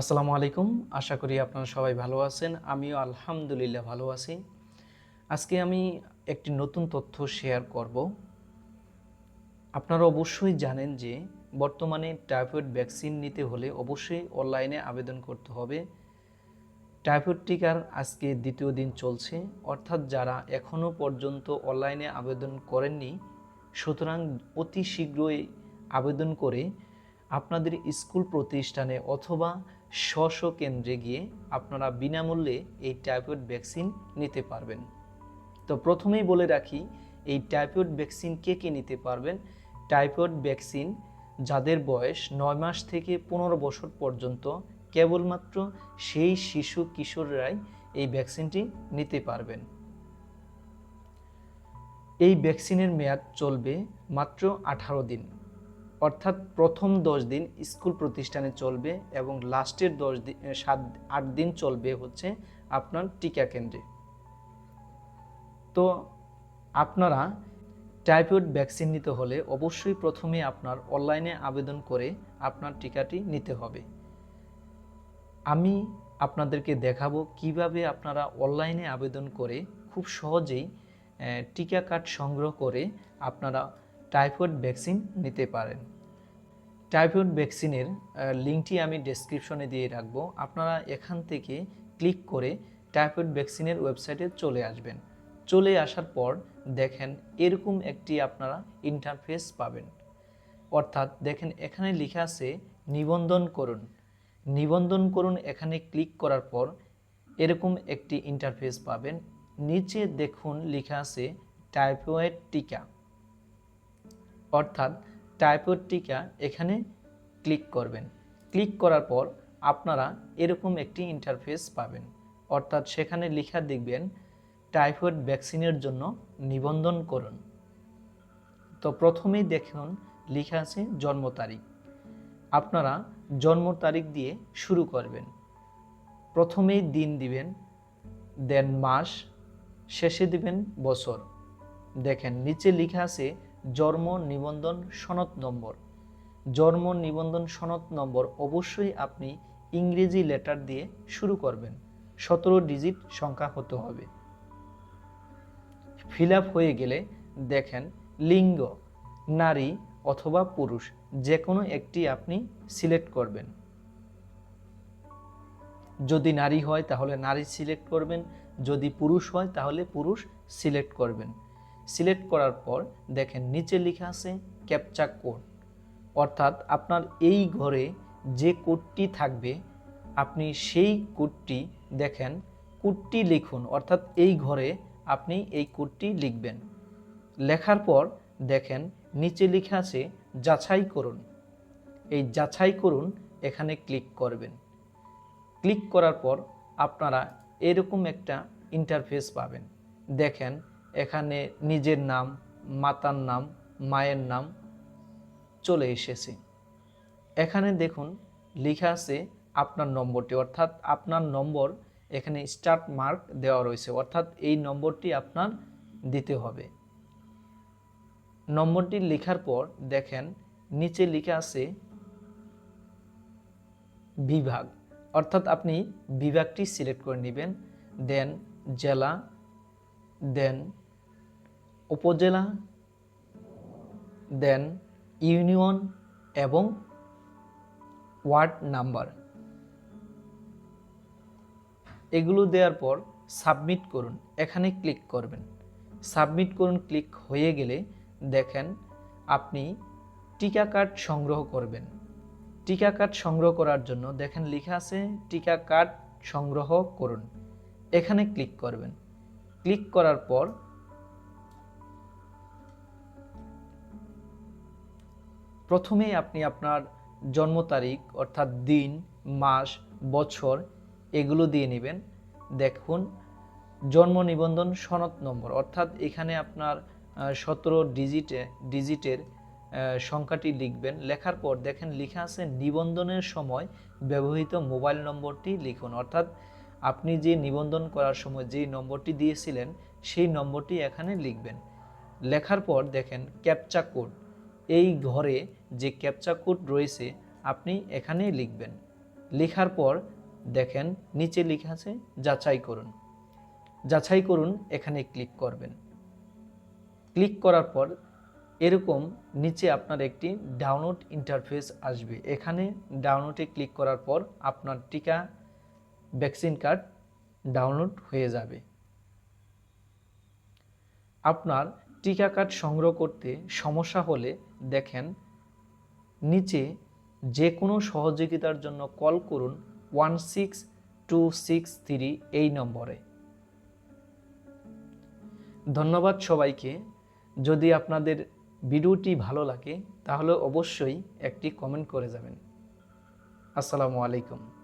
আসসালামু আলাইকুম। আশা করি আপনারা সবাই ভালো আছেন। আমিও আলহামদুলিল্লাহ ভালো আছি। আজকে আমি একটি নতুন তথ্য শেয়ার করব। আপনারা অবশ্যই জানেন যে বর্তমানে টাইফয়েড ভ্যাকসিন নিতে হলে অবশ্যই অনলাইনে আবেদন করতে হবে। টাইফয়েড টিকার আজকে দ্বিতীয় দিন চলছে। অর্থাৎ যারা এখনও পর্যন্ত অনলাইনে আবেদন করেননি, সুতরাং অতি শীঘ্রই আবেদন করে আপনাদের স্কুল প্রতিষ্ঠানে অথবা স্ব কেন্দ্রে গিয়ে আপনারা বিনামূল্যে এই টাইফয়েড ভ্যাকসিন নিতে পারবেন। তো প্রথমেই বলে রাখি, এই টাইফয়েড ভ্যাকসিন কে কে নিতে পারবেন? টাইফয়েড ভ্যাকসিন যাদের বয়স নয় মাস থেকে পনেরো বছর পর্যন্ত, কেবলমাত্র সেই শিশু কিশোররাই এই ভ্যাকসিনটি নিতে পারবেন। এই ভ্যাকসিনের মেয়াদ চলবে মাত্র আঠারো দিন। অর্থাৎ প্রথম দশ দিন স্কুল প্রতিষ্ঠানে চলবে এবং লাস্টের দশ দিন সাত, আট দিন চলবে হচ্ছে আপনার টিকা কেন্দ্রে। তো আপনারা টাইফয়েড ভ্যাকসিন নিতে হলে অবশ্যই প্রথমে আপনার অনলাইনে আবেদন করে আপনার টিকাটি নিতে হবে। আমি আপনাদেরকে দেখাবো কীভাবে আপনারা অনলাইনে আবেদন করে খুব সহজেই টিকা কার্ড সংগ্রহ করে আপনারা টাইফয়েড ভ্যাকসিন নিতে পারেন। টাইফয়েড ভ্যাকসিনের লিঙ্কটি আমি ডেসক্রিপশনে দিয়ে রাখব। আপনারা এখান থেকে ক্লিক করে টাইফয়েড ভ্যাকসিনের ওয়েবসাইটে চলে আসবেন। চলে আসার পর দেখেন এরকম একটি আপনারা ইন্টারফেস পাবেন। অর্থাৎ দেখেন এখানে লেখা আছে নিবন্ধন করুন। নিবন্ধন করুন, এখানে ক্লিক করার পর এরকম একটি ইন্টারফেস পাবেন। নিচে দেখুন লেখা আছে টাইফয়েড টিকা। অর্থাৎ টাইপয়েড টিকা এখানে ক্লিক করবেন। ক্লিক করার পর আপনারা এরকম একটি ইন্টারফেস পাবেন। অর্থাৎ সেখানে লেখা দেখবেন, টাইফয়েড ভ্যাকসিনের জন্য নিবন্ধন করুন। তো প্রথমেই দেখুন, লেখা আছে জন্ম তারিখ। আপনারা জন্ম তারিখ দিয়ে শুরু করবেন। প্রথমেই দিন দিবেন, দেন মাস, শেষে দিবেন বছর। দেখেন, নিচে লেখা আছে জন্ম নিবন্ধন সনদ নম্বর। জন্ম নিবন্ধন সনদ নম্বর অবশ্যই আপনি ইংরেজি লেটার দিয়ে শুরু করবেন। সতেরো ডিজিট সংখ্যা হতে হবে। ফিল হয়ে গেলে দেখেন লিঙ্গ, নারী অথবা পুরুষ যে কোনো একটি আপনি সিলেক্ট করবেন। যদি নারী হয় তাহলে নারী সিলেক্ট করবেন, যদি পুরুষ হয় তাহলে পুরুষ সিলেক্ট করবেন। সিলেক্ট করার পর দেখেন নিচে লেখা আছে ক্যাপচা কোড। অর্থাৎ আপনার এই ঘরে যে কোডটি থাকবে, আপনি সেই কোডটি দেখেন, কোডটি লিখুন। অর্থাৎ এই ঘরে আপনি এই কোডটি লিখবেন। লেখার পর দেখেন নিচে লেখা আছে যাচাই করুন। এই যাচাই করুন, এখানে ক্লিক করবেন। ক্লিক করার পর আপনারা এরকম একটা ইন্টারফেস পাবেন। দেখেন এখানে নিজের নাম, মাতার নাম, মায়ের নাম চলে এসেছে। এখানে দেখুন, লেখা আছে আপনার নম্বরটি, অর্থাৎ আপনার নম্বর এখানে স্টার্ট মার্ক দেওয়া রয়েছে, অর্থাৎ এই নম্বরটি আপনার দিতে হবে। নম্বরটি লেখার পর দেখেন, নিচে লেখা আছে বিভাগ, অর্থাৎ আপনি বিভাগটি সিলেক্ট করে নেবেন দেন জেলা দেন উপজেলা দেন ইউনিয়ন এবং ওয়ার্ড নাম্বার এগুলো দেওয়ার পর সাবমিট করুন, এখানে ক্লিক করবেন। সাবমিট করুন ক্লিক হয়ে গেলে দেখেন আপনি টিকা কার্ড সংগ্রহ করবেন। টিকা কার্ড সংগ্রহ করার জন্য দেখেন লেখা আছে টিকা কার্ড সংগ্রহ করুন। এখানে ক্লিক করবেন। ক্লিক করার পর প্রথমেই আপনি আপনার জন্ম তারিখ, অর্থাৎ দিন, মাস, বছর, এগুলো দিয়ে নেবেন। দেখুন, জন্ম নিবন্ধন সনদ নম্বর, অর্থাৎ এখানে আপনার সতেরো ডিজিটে, ডিজিটের সংখ্যাটি লিখবেন। লেখার পর দেখেন লেখা আছে নিবন্ধনের সময় ব্যবহৃত মোবাইল নম্বরটি লিখুন। অর্থাৎ আপনি যে নিবন্ধন করার সময় যে নম্বরটি দিয়েছিলেন, সেই নম্বরটি এখানে লিখবেন। লেখার পর দেখেন ক্যাপচা কোড। এই ঘরে যে ক্যাপচা কোড রয়েছে, আপনি এখানে লিখবেন। লেখার পর দেখেন নিচে লেখা আছে, যাচাই করুন। যাচাই করুন, এখানে ক্লিক করবেন। ক্লিক করার পর এরকম নিচে আপনার একটি ডাউনলোড ইন্টারফেস আসবে। এখানে ডাউনলোডে ক্লিক করার পর আপনার টিকা ভ্যাকসিন কার্ড ডাউনলোড হয়ে যাবে। আপনার টিকা কার্ড সংগ্রহ করতে সমস্যা হলে দেখেন, নিচে যে কোনো সহযোগিতার জন্য কল করুন one six two six three এই নম্বরে। ধন্যবাদ সবাইকে। যদি আপনাদের ভিডিওটি ভালো লাগে, তাহলে অবশ্যই একটি কমেন্ট করে যাবেন। আসসালামু আলাইকুম।